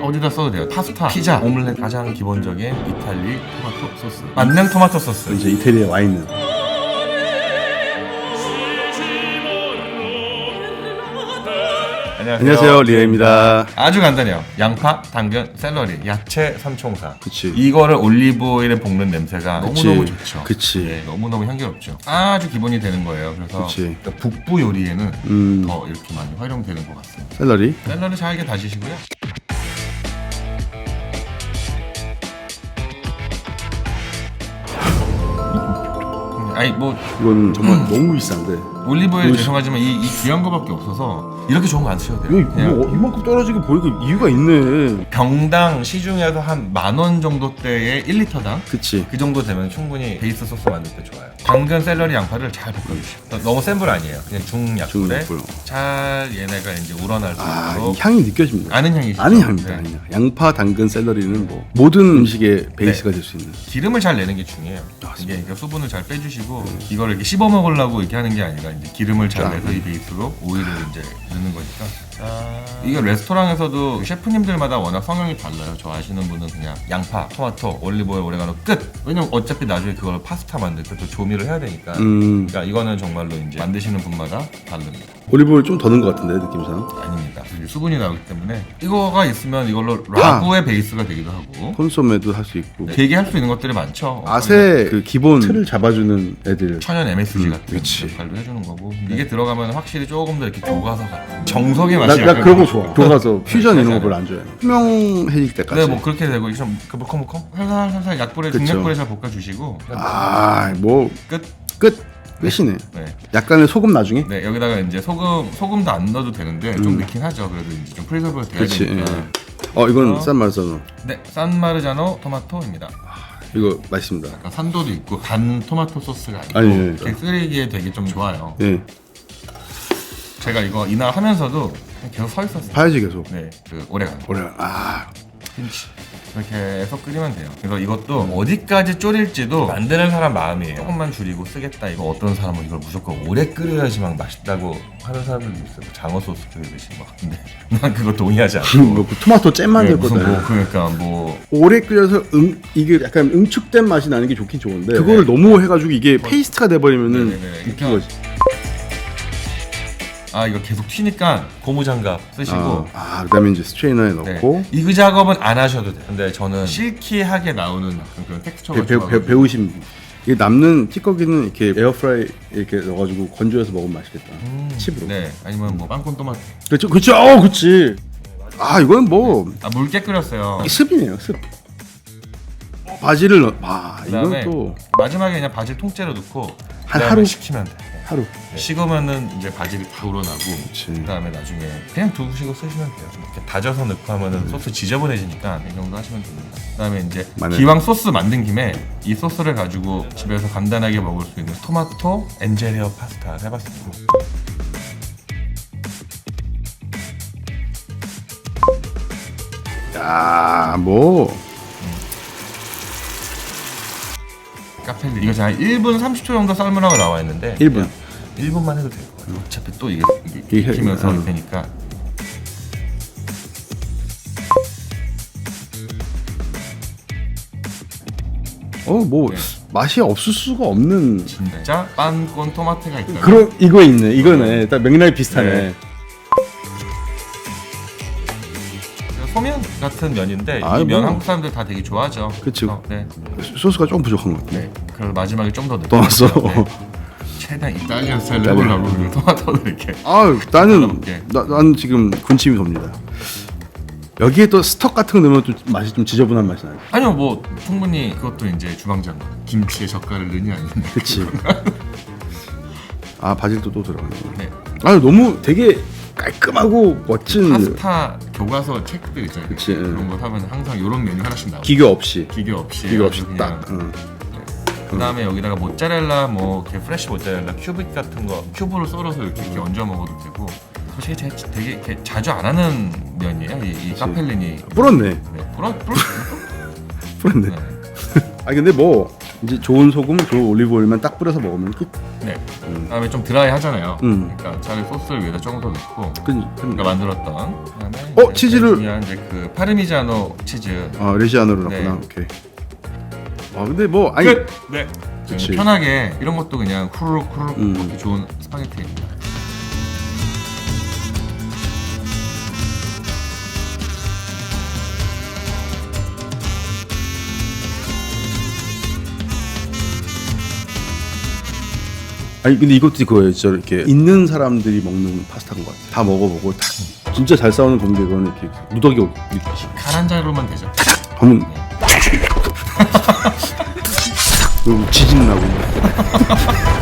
어디다 써도 돼요. 파스타, 피자, 오믈렛 가장 기본적인 이탈리 토마토 소스. 만능 토마토 소스. 이제 이태리에 와 있는. 안녕하세요. 안녕하세요 리에입니다. 아주 간단해요. 양파, 당근, 샐러리, 야채 삼총사. 그치. 이거를 올리브 오일에 볶는 냄새가 그치. 너무너무 좋죠. 그치. 네, 너무너무 향기롭죠. 아주 기본이 되는 거예요. 그래서 그치. 그러니까 북부 요리에는 음 더 이렇게 많이 활용되는 것 같습니다. 샐러리. 샐러리 잘게 다지시고요. 아니 뭐 이건 정말 너무 비싼데. 올리브오일 이거 죄송하지만 이, 이 귀한 거밖에 없어서 이렇게 좋은 거 안 쓰셔도 돼요. 이거, 그냥 이거 이만큼 떨어지게 보니까 이유가 있네. 병당 시중에서 한 만 원 정도대의 1리터당 그치. 그 정도 되면 충분히 베이스 소스 만들 때 좋아요. 당근, 샐러리, 양파를 잘 볶아주시고 너무 센 불 아니에요. 그냥 중약불에 중약불. 잘 얘네가 이제 우러날 수 아, 있도록 이 향이 느껴집니다. 아는 향이시죠? 아는 향입니다. 네. 아는 향. 양파, 당근, 샐러리는 뭐 모든 음식의 베이스가 될 수 있는. 기름을 잘 내는 게 중요해요. 이게 그러니까 수분을 잘 빼주시고 이거를 이렇게 씹어 먹으려고 이렇게 하는 게 아니라 이제 기름을 잘 자. 내서 이 베이스로 오일을 이제 넣는 거니까. 자, 이게 레스토랑에서도 셰프님들마다 워낙 성향이 달라요. 저 아시는 분은 그냥 양파, 토마토, 올리브오일, 오레가노 끝. 왜냐면 어차피 나중에 그걸 파스타 만들 때 또 조미를 해야 되니까. 음 그러니까 이거는 정말로 이제 만드시는 분마다 다릅니다. 올리브오일 좀 더 넣은 것 같은데 느낌상. 아닙니다. 수분이 나오기 때문에 이거가 있으면 이걸로 아. 라구의 베이스가 되기도 하고 콘소메도 할 수 있고. 되게 할 수 있는 것들이 많죠. 맛의 그 기본 틀을 잡아주는 애들. 천연 MSG 음, 같은 그치. 역할도 해주는 거고 이게 들어가면 확실히 조금 더 이렇게 교과서 같은 정석의 나, 맛이 나 약간 그런 거 좋아. 교과서 퓨전 이런 거. 별로 안 좋아해. 투명해질 때까지. 네, 뭐 그렇게 되고 좀 무컴무컴 살살 살살 약불에 그쵸. 중약불에 잘 볶아주시고 아, 뭐 끝. 끝. 끝이네. 네. 약간의 소금 나중에. 네, 여기다가 이제 소금 소금도 안 넣어도 되는데 좀 넣긴 하죠. 그래도 이제 좀 프리저브 돼야 음. 그치. 되니까. 예. 어, 이건 어. 싼 마르사노. 네, 산마르자노 토마토입니다. 이거 맛있습니다. 약간 산도도 있고 단 토마토 소스가 아니고 아니, 예, 예. 이렇게 끓이기에 되게 좀 좋아요. 예. 제가 이거 이날 하면서도 계속 서 있었어요. 봐야지 계속. 네, 그 오래가는. 오래. 아, 이렇게 해서 끓이면 돼요. 그래서 이것도 어디까지 졸일지도 만드는 사람 마음이에요. 조금만 줄이고 쓰겠다. 이거 어떤 사람은 이걸 무조건 오래 끓여야지만 맛있다고 하는 사람들도 있어요. 장어 소스 끓이듯이 막. 근데 난 그거 동의하지 않고. 뭐 그 토마토 잼 만들 네, 무슨 거다. 뭐 그러니까 뭐 오래 끓여서 응, 이게 약간 응축된 맛이 나는 게 좋긴 좋은데 그거를 너무 해가지고 이게 페이스트가 돼버리면은 네, 네, 네. 웃긴 거지. 아 이거 계속 튀니까 고무장갑 쓰시고 아, 아, 그다음에 이제 스트레이너에 네. 넣고 이그 작업은 안 하셔도 돼요. 근데 저는 실키하게 나오는 약간 그런 텍스처가 배, 배, 좋아가지고 배, 배우신 분. 이게 남는 찌꺼기는 이렇게 에어프라이 이렇게 넣어가지고 건조해서 먹으면 맛있겠다. 칩으로. 네 아니면 뭐 빵콘 토마토 그렇죠, 그렇죠, 어, 그렇지. 아, 이건 뭐 아 물깨 끓였어요. 습이네요, 습. 바지를 넣. 아, 그다음에 이건 또 마지막에 그냥 바질 통째로 넣고 한 그다음에 하루? 식히면 돼. 하루. 네. 식으면은 이제 바질이 다 우러나고 그치. 그다음에 나중에 그냥 두시고 쓰시면 돼요. 이렇게 다져서 넣고 하면은 소스 지저분해지니까 이 정도 하시면 됩니다. 그다음에 이제 마늘. 기왕 소스 만든 김에 이 소스를 가지고 집에서 간단하게 먹을 수 있는 토마토 엔젤리어 파스타 해봤습니다. 야, 뭐 카펠리 이거 제가 1분 30초 정도 삶으라고 나와 있는데 1분. 1분만 해도 돼요. 어차피 또 이게 이게 이게 익히면서 음. 되니까 어, 뭐 네. 맛이 없을 수가 없는 진짜 빵콘 토마토가 있다. 그런 이거 있네. 이거네. 딱 맥락이 비슷하네. 네. 소면 같은 면인데 아, 이 면 뭐. 한국 사람들 다 되게 좋아하죠. 그치. 어, 네. 소스가 좀 부족한 것 같아. 네. 그래서 마지막에 좀더더 넣었어. 네. 최대한 이탈리안 스타일 해보려고 그 토마토를 이렇게. 아, 나는. 나, 난 지금 군침이 돕니다. 여기에 또 스톡 같은 거 넣으면 또 맛이 좀 지저분한 맛이 나요. 아니요, 뭐 충분히 그것도 이제 주방장 김치에 젓갈을 넣니 아니냐. 그치. 아 바질도 또 들어가네. 네. 아 너무 되게 깔끔하고 멋진 파스타 교과서 책들 있잖아요. 그치, 응. 그런 거 사면 항상 이런 메뉴 하나씩 나와요. 기교 없이 기교 없이. 기교 없이 그냥 딱. 응. 그 다음에 여기다가 모짜렐라 뭐 이렇게 프레시 모짜렐라 큐빅 같은 거 큐브로 썰어서 이렇게, 이렇게 얹어 먹어도 되고 솔직히 제가 되게 이렇게 자주 안 하는 면이에요 이, 이 카펠리니 불었네. 네, 불어 불어 불었네. 네. 아 근데 뭐 이제 좋은 소금, 좋은 올리브 오일만 딱 뿌려서 먹으면 끝. 네. 음. 그다음에 좀 드라이 하잖아요. 음. 그러니까 차라리 소스를 위에다 조금 더 넣고 그, 그, 우리가 만들었던 그다음에 어, 이제 치즈를- 중요한 이제 그 파르미자노 치즈. 아 레지아노를 네. 넣구나. 오케이. 아 근데 뭐 아니 끝. 네. 그치. 편하게 이런 것도 그냥 후루룩 후루룩 음. 먹기 좋은 스파게티입니다. 아니 근데 이것도 그거예요. 진짜 이렇게 있는 사람들이 먹는 파스타인 것 같아. 다 먹어보고 다 진짜 잘 싸우는 공격은 이렇게 무더기 느끼시. 한 자루만 되죠. 한번 네. 그리고 지진 나고.